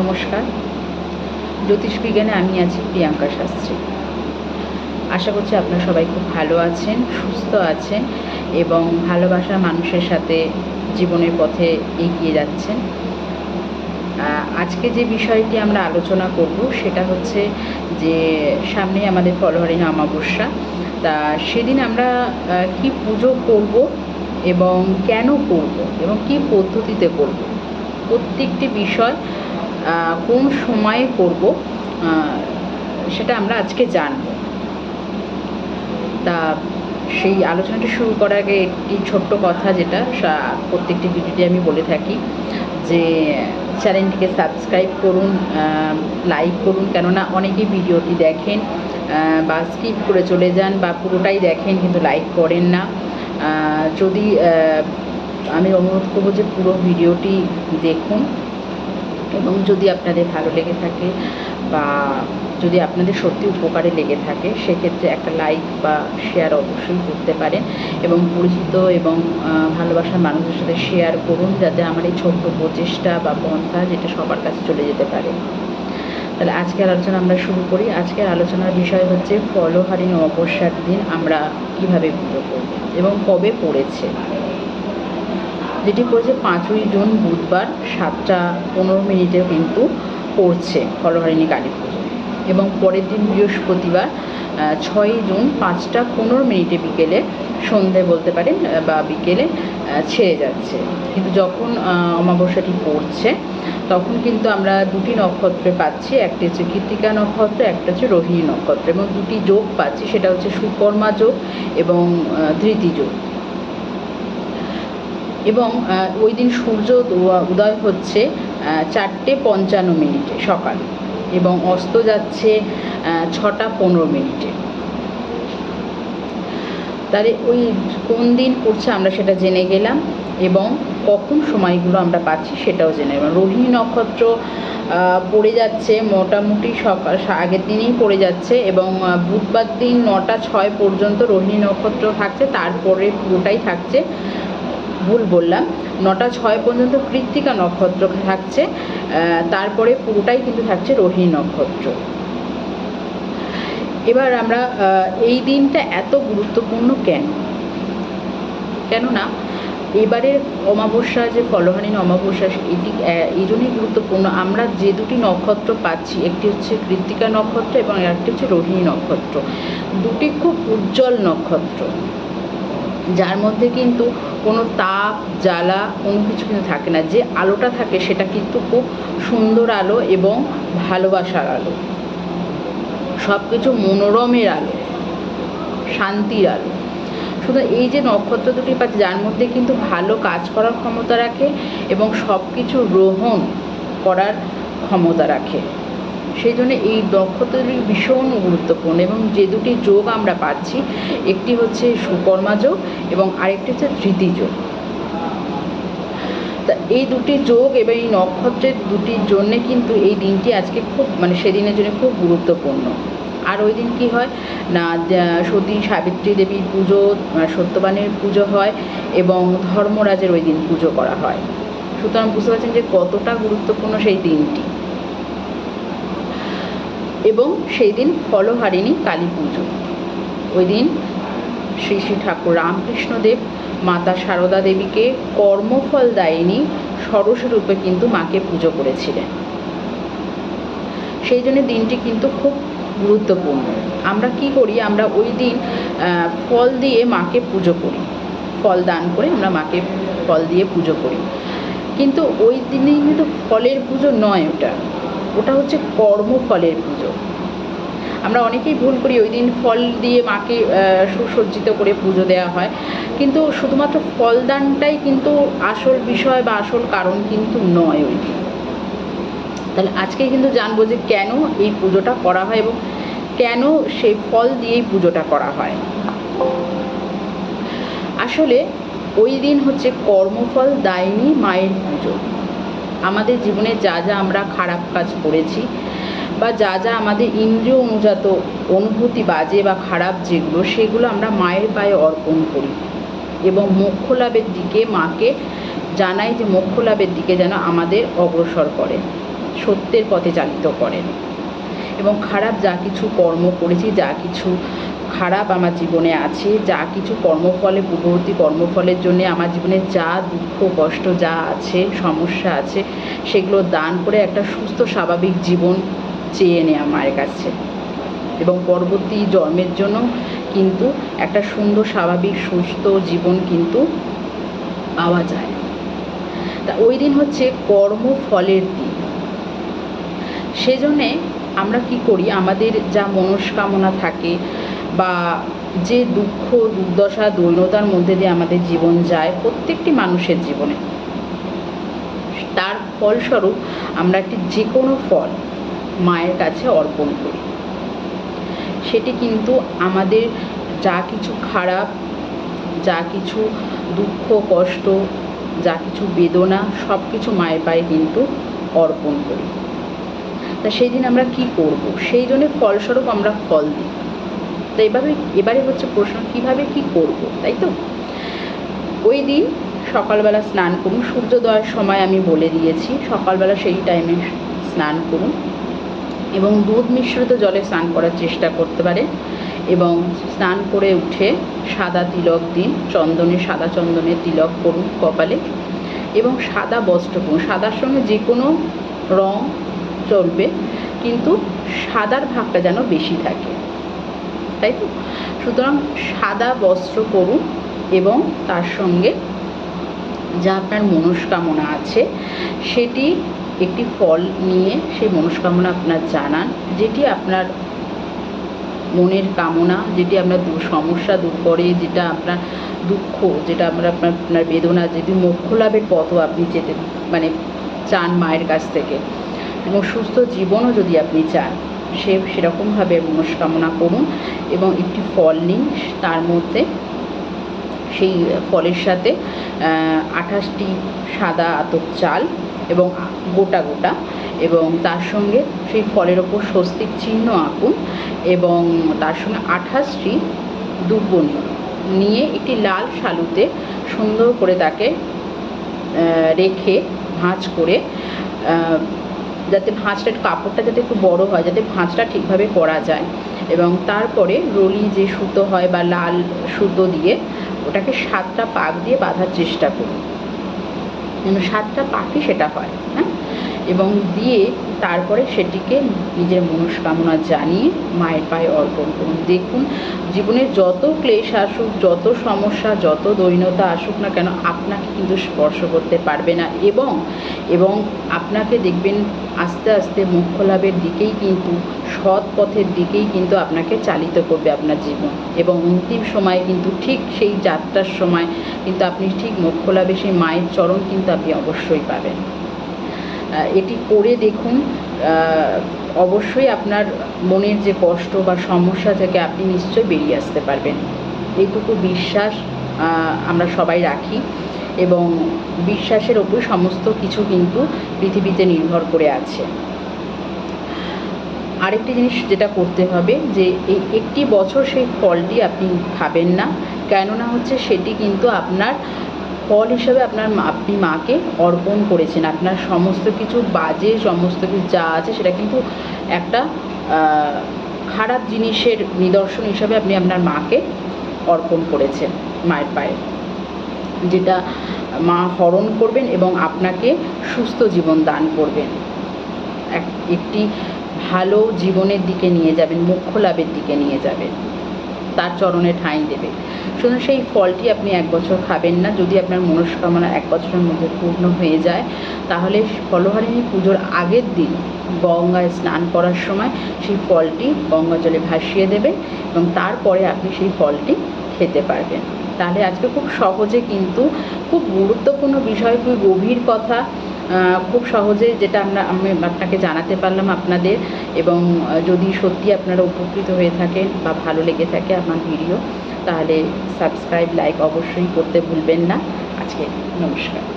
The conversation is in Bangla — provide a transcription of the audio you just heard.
নমস্কার। জ্যোতিষ বিজ্ঞানে আমি আছি প্রিয়াঙ্কা শাস্ত্রী। আশা করছি আপনারা সবাই খুব ভালো আছেন, সুস্থ আছেন এবং ভালোবাসার মানুষের সাথে জীবনের পথে এগিয়ে যাচ্ছেন। আজকে যে বিষয়টি আমরা আলোচনা করব সেটা হচ্ছে যে সামনে আমাদের ফলোয়ারিং অমাবস্যা। তা সেদিন আমরা কি পুজো করব এবং কেন করব এবং কি পদ্ধতিতে করব? প্রত্যেকটি বিষয় কোন সময়ে করব সেটা আমরা আজকে জানব। তা সেই আলোচনাটি শুরু করার আগে একটি ছোট্ট কথা যেটা প্রত্যেকটি ভিডিওতে আমি বলে থাকি যে, চ্যানেলটিকে সাবস্ক্রাইব করুন লাইক করুন, কেননা অনেকেই ভিডিওটি দেখেন বা স্কিপ করে চলে যান বা পুরোটাই দেখেন কিন্তু লাইক করেন না। যদি আমি অনুরোধ করব যে পুরো ভিডিওটি দেখুন। এবং যদি আপনাদের ভালো লেগে থাকে বা যদি আপনাদের সত্যি উপকারে লেগে থাকে, সেক্ষেত্রে একটা লাইক বা শেয়ার অবশ্যই করতে পারেন এবং পরিচিত এবং ভালোবাসার মানুষের সাথে শেয়ার করুন যাতে আমার এই ছোট্ট প্রচেষ্টা বা পন্থা যেটা সবার কাছে চলে যেতে পারে। তাহলে আজকের আলোচনা আমরা শুরু করি। আজকের আলোচনার বিষয় হচ্ছে ফলহারিণী অমাবস্যার দিন আমরা কীভাবে পুজো করব এবং কবে পড়েছে? যেটি পড়েছে, পাঁচই জুন বুধবার সাতটা পনেরো মিনিটে কিন্তু পড়ছে ফলহারিণী কালী পুজো। এবং পরের দিন বৃহস্পতিবার ছয়ই জুন পাঁচটা পনেরো মিনিটে বিকেলে সন্ধে বলতে পারেন বা বিকেলে ছেড়ে যাচ্ছে। কিন্তু যখন অমাবস্যাটি পড়ছে, তখন কিন্তু আমরা দুটি নক্ষত্রে পাচ্ছি। একটি হচ্ছে কৃত্তিকা নক্ষত্র, একটা হচ্ছে রোহিণী নক্ষত্র। এবং দুটি যোগ পাচ্ছি, সেটা হচ্ছে সুকর্মা যোগ এবং ধৃতি যোগ। এবং ওই দিন সূর্য উদয় হচ্ছে চারটে পঞ্চান্ন মিনিটে সকাল এবং অস্ত যাচ্ছে ছটা পনেরো মিনিটে। তাহলে ওই কোন দিন পড়ছে আমরা সেটা জেনে গেলাম এবং কখন সময়গুলো আমরা পাচ্ছি সেটাও জেনে গেলাম। রোহিণী নক্ষত্র পড়ে যাচ্ছে মোটামুটি সকাল আগের দিনেই পড়ে যাচ্ছে এবং বুধবার দিন নটা ছয় পর্যন্ত রোহিণী নক্ষত্র থাকছে, তারপরে পুরোটাই থাকছে। ভুল বললাম, নটা ছয় পর্যন্ত কৃত্তিকা নক্ষত্র থাকছে তারপরে পুরোটাই কিন্তু থাকছে রোহিণী নক্ষত্র। এবার আমরা এই দিনটা এত গুরুত্বপূর্ণ কেন? কেননা, এবারের অমাবস্যা যে ফলহানীন অমাবস্যা, এটি এই জন্যই গুরুত্বপূর্ণ। আমরা যে দুটি নক্ষত্র পাচ্ছি, একটি হচ্ছে কৃত্তিকা নক্ষত্র এবং একটি হচ্ছে রোহিণী নক্ষত্র। দুটি খুব উজ্জ্বল নক্ষত্র, যার মধ্যে কিন্তু কোনো তাপ, জ্বালা কোনো কিছু কিন্তু থাকে না। যে আলোটা থাকে সেটা কিন্তু খুব সুন্দর আলো এবং ভালোবাসার আলো। সব কিছু মনোরমের আলো, শান্তির আলো। শুধু এই যে নক্ষত্র দুটি পাচ্ছে, যার মধ্যে কিন্তু ভালো কাজ করার ক্ষমতা রাখে এবং সব কিছু গ্রহণ করার ক্ষমতা রাখে। সেই জন্য এই দুটি ভীষণ গুরুত্বপূর্ণ এবং যে দুটি যোগ আমরা পাচ্ছি, একটি হচ্ছে সুকর্মা যোগ এবং আরেকটি হচ্ছে ধৃতি যোগ। তা এই দুটি যোগ এবং এই নক্ষত্রের দুটির জন্যে কিন্তু এই দিনটি আজকে খুব মানে সেদিনের জন্য খুব গুরুত্বপূর্ণ। আর ওই দিন কী হয়? না সতী সাবিত্রী দেবীর পুজো সত্যবানের পুজো হয় এবং ধর্মরাজের ওই দিন পুজো করা হয়। সুতরাং বুঝতে পারছেন যে কতটা গুরুত্বপূর্ণ সেই দিনটি। এবং সেই দিন ফলহারিণী কালী পুজো। ওই দিন শ্রী শ্রী ঠাকুর রামকৃষ্ণদেব মাতা সারদা দেবীকে কর্মফল দায়িনী ষড়শ রূপে কিন্তু মাকে পুজো করেছিলেন। সেই জন্য দিনটি কিন্তু খুব গুরুত্বপূর্ণ। আমরা কি করি? আমরা ওই দিন ফল দিয়ে মাকে পুজো করি। ফল দান করে আমরা মাকে ফল দিয়ে পুজো করি। কিন্তু ওই দিনে কিন্তু ফলের পুজো নয় ওটা। ওটা হচ্ছে কর্মফলের পুজো। আমরা অনেকেই ভুল করি, ওই দিন ফল দিয়ে মাকে সুসজ্জিত করে পুজো দেওয়া হয়। কিন্তু শুধুমাত্র ফলদানটাই কিন্তু আসল বিষয় বা আসল কারণ কিন্তু নয় ওই দিন। তাহলে আজকে কিন্তু জানব যে কেন এই পুজোটা করা হয় এবং কেন সেই ফল দিয়েই পুজোটা করা হয়। আসলে ওই দিন হচ্ছে কর্মফল, দায়নি, মায়ের পুজো। আমাদের জীবনে যা যা আমরা খারাপ কাজ করেছি বা যা যা আমাদের ইন্দ্রিয় অনুজাত অনুভূতি বাজে বা খারাপ যেগুলো, সেগুলো আমরা মায়ের পায়ে অর্পণ করি এবং মোক্ষ লাভের দিকে মাকে জানাই যে মোক্ষ লাভের দিকে যেন আমাদের অগ্রসর করে, সত্যের পথে চালিত করেন এবং খারাপ যা কিছু কর্ম করেছি, যা কিছু খারাপ আমার জীবনে আছে, যা কিছু কর্মফলে, পূর্ববর্তী কর্মফলের জন্যে আমার জীবনে যা দুঃখ, কষ্ট যা আছে, সমস্যা আছে, সেগুলো দান করে একটা সুস্থ, স্বাভাবিক জীবন চেয়ে নেওয়া মায়ের কাছে। এবং পরবর্তী জন্মের জন্য কিন্তু একটা সুন্দর, স্বাভাবিক, সুস্থ জীবন কিন্তু পাওয়া যায়। তা ওই দিন হচ্ছে কর্মফলের দিন। সেজন্যে আমরা কি করি? আমাদের যা মনস্কামনা থাকে বা যে দুঃখ, দুর্দশা দৈন্যতার মধ্যে দিয়ে আমাদের জীবন যায় প্রত্যেকটি মানুষের জীবনে। তার ফলস্বরূপ আমরা একটি যে কোনো ফল মায়ের কাছে অর্পণ করি। সেটি কিন্তু আমাদের যা কিছু খারাপ, যা কিছু দুঃখ, কষ্ট, যা কিছু বেদনা সব কিছু মায়ের পায়ে কিন্তু অর্পণ করি। তা সেই দিন আমরা কি করব? সেই জন্য ফলস্বরূপ আমরা ফল দিই। তো এভাবে এবারে হচ্ছে প্রশ্ন, কীভাবে কি করব, তাই তো? ওই দিন সকালবেলা স্নান করুন, সূর্যোদয়ের সময় আমি বলে দিয়েছি, সকালবেলা সেই টাইমে স্নান করুন এবং দুধ মিশ্রিত জলে স্নান করার চেষ্টা করতে পারে এবং স্নান করে উঠে সাদা তিলক দিন, চন্দনে, সাদা চন্দনের তিলক করুন কপালে এবং সাদা বস্ত্র পরুন সাদার সঙ্গে যে কোনো রং চলবে, কিন্তু সাদার ভাগটা যেন বেশি থাকে। তাই তো? সুতরাং সাদা বস্ত্র পরুন এবং তার সঙ্গে যা আপনার মনস্কামনা আছে, সেটি একটি ফল নিয়ে সেই মনস্কামনা আপনার জানান, যেটি আপনার মনের কামনা, যেটি আপনার সমস্যা দূর করে, যেটা আপনার দুঃখ, যেটা আমরা আপনার আপনার বেদনা, যেটি মোক্ষ লাভের পথও আপনি যেতে মানে চান মায়ের কাছ থেকে। এবং সুস্থ জীবনও যদি আপনি চান সে সেরকমভাবে মনস্কামনা করুন এবং একটি ফল নিন। তার মধ্যে সেই ফলের সাথে আঠাশটি সাদা আতপ চাল এবং গোটা গোটা এবং তার সঙ্গে সেই ফলের ওপর স্বস্তিক চিহ্ন আঁকুন এবং তার সঙ্গে আঠাশটি দুব্ব নিয়ে একটি লাল শালুতে সুন্দর করে তাকে রেখে ভাঁজ করে যাতে ভাঁজটা, কাপড়টা যাতে একটু বড় হয়, যাতে ভাঁজটা ঠিকভাবে করা যায় এবং তারপরে রলি যে সুতো হয় বা লাল সুতো দিয়ে ওটাকে সাতটা পাক দিয়ে বাঁধার চেষ্টা করি। সাতটা পাকই সেটা হয় হ্যাঁ? এবং দিয়ে তারপরে সেটিকে নিজের মনস্কামনা জানিয়ে মায়ের পায়ে অর্পণ করুন। দেখুন, জীবনের যত ক্লেশ আসুক, যত সমস্যা, যত দৈন্যতা আসুক না কেন, আপনাকে কিন্তু স্পর্শ করতে পারবে না এবং এবং আপনাকে দেখবেন আস্তে আস্তে মোক্ষ লাভের দিকেই কিন্তু, সৎ পথের দিকেই কিন্তু আপনাকে চালিত করবে আপনার জীবন। এবং অন্তিম সময়ে কিন্তু ঠিক সেই যাত্রার সময় কিন্তু আপনি ঠিক মোক্ষ লাভে সেই মায়ের চরণ কিন্তু আপনি অবশ্যই পাবেন। এটি করে দেখুন অবশ্যই আপনার মনের যে কষ্ট বা সমস্যা থেকে আপনি নিশ্চয়ই বেরিয়ে আসতে পারবেন। এইটুকু বিশ্বাস আমরা সবাই রাখি এবং বিশ্বাসের ওপর সমস্ত কিছু কিন্তু পৃথিবীতে নির্ভর করে আছে। আরেকটি জিনিস যেটা করতে হবে যে, এই একটি বছর সেই ফলটি আপনি খাবেন না, কেননা হচ্ছে সেটি কিন্তু আপনার ফল হিসাবে আপনার আপনি মাকে অর্পণ করেছেন। আপনার সমস্ত কিছু বাজে, সমস্ত কিছু যা আছে সেটা কিন্তু একটা খারাপ জিনিসের নিদর্শন হিসাবে আপনি আপনার মাকে অর্পণ করেছেন মায়ের পায়ে। যেটা মা হরণ করবেন এবং আপনাকে সুস্থ জীবন দান করবেন। এক একটি ভালো জীবনের দিকে নিয়ে যাবেন, মোক্ষ লাভের দিকে নিয়ে যাবেন। তার চরণে ঠাঁই দেবে। শুধু সেই ফলটি আপনি এক বছর খাবেন না। যদি আপনার মনস্কামনা এক বছরের মধ্যে পূর্ণ হয়ে যায়, তাহলে ফলহারিণী পুজোর আগের দিন গঙ্গায় স্নান করার সময় সেই ফলটি গঙ্গা জলে ভাসিয়ে দেবেন এবং তারপরে আপনি সেই ফলটি খেতে পারবেন। তাহলে আজকে খুব সহজে কিন্তু খুব গুরুত্বপূর্ণ বিষয়, খুবই গভীর কথা। খুব সহজে যেটা আমরা, আমি আপনাকে জানাতে পারলাম আপনাদের এবং যদি সত্যি আপনারা উপকৃত হয়ে থাকেন বা ভালো লেগে থাকে আমার ভিডিও, তাহলে সাবস্ক্রাইব লাইক অবশ্যই করতে ভুলবেন না। আজকে নমস্কার।